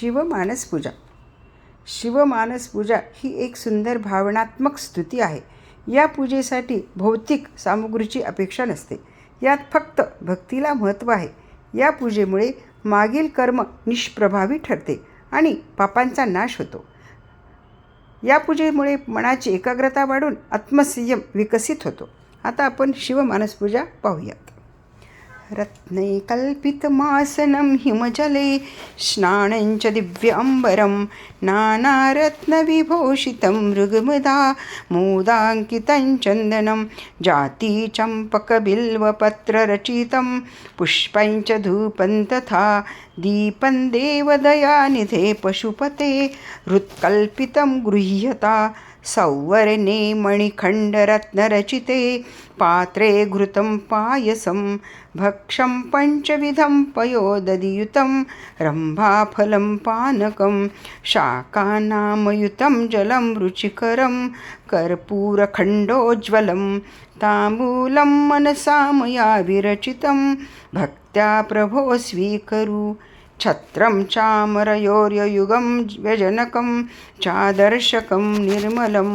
शिवमानस पूजा. शिवमानस पूजा ही एक सुंदर भावनात्मक स्तुती आहे. या पूजेसाठी भौतिक सामुग्रीची अपेक्षा नसते. यात फक्त भक्तीला महत्त्व आहे. या पूजेमुळे मागील कर्म निष्प्रभावी ठरते आणि पापांचा नाश होतो. या पूजेमुळे मनाची एकाग्रता वाढून आत्मसंयम विकसित होतो. आता आपण शिवमानस पूजा रत्ने कल्पितमासनं हिमजले स्नानञ्च दिव्याम्बरं नानारत्नविभूषितं मृगमुदा मोदाङ्कितं चन्दनं जातिचम्पकबिल्वपत्ररचितं पुष्पञ्च धूपं तथा दीपं देवदयानिधे पशुपते हृत्कल्पितं गृह्यता सौवर्णे मणिखण्डरत्नरचिते पात्रे घृतं पायसं भक्षं पञ्चविधं पयोदधियुतं रम्भाफलं पानकं शाकानामयुतं जलं रुचिकरं कर्पूरखण्डोज्ज्वलं ताम्बूलं मनसा मया विरचितं भक्त्या प्रभो स्वीकरु। छत्रं चामरयोर्ययुगं व्यजनकं चादर्शकं निर्मलं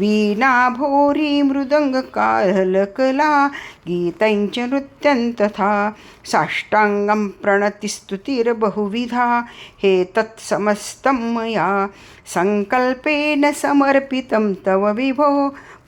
वीणाभोरी मृदङ्गकालकला गीतञ्च नृत्यं तथा साष्टाङ्गं प्रणतिस्तुतिर्बहुविधा हे तत्समस्तं मया सङ्कल्पेन समर्पितं तव विभो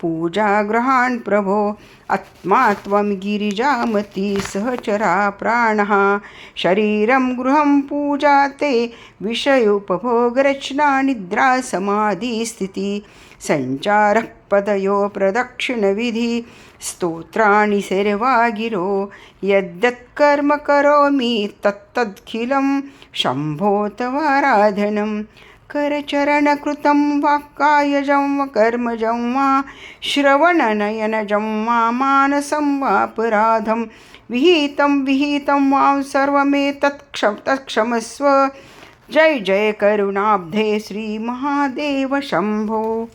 पूजागृहान् प्रभो। आत्मा त्वं गिरिजामती सहचरा प्राणः। शरीरं गृहं पूजा ते विषयोपभोगरचना निद्रा समाधिस्थितिः सञ्चारः पदयो प्रदक्षिणविधि स्तोत्राणि सर्वा गिरो यद्यत्कर्म करोमि तत्तदखिलं शम्भो तवाराधनं करचरणकृतं वा कायजं वा कर्मजं वा श्रवणनयनजं वा मानसं वापराधं विहितं विहितं वां सर्वमेतत् क्ष तत्क्षमस्व। जय जय करुणाब्धे श्रीमहादेव शम्भो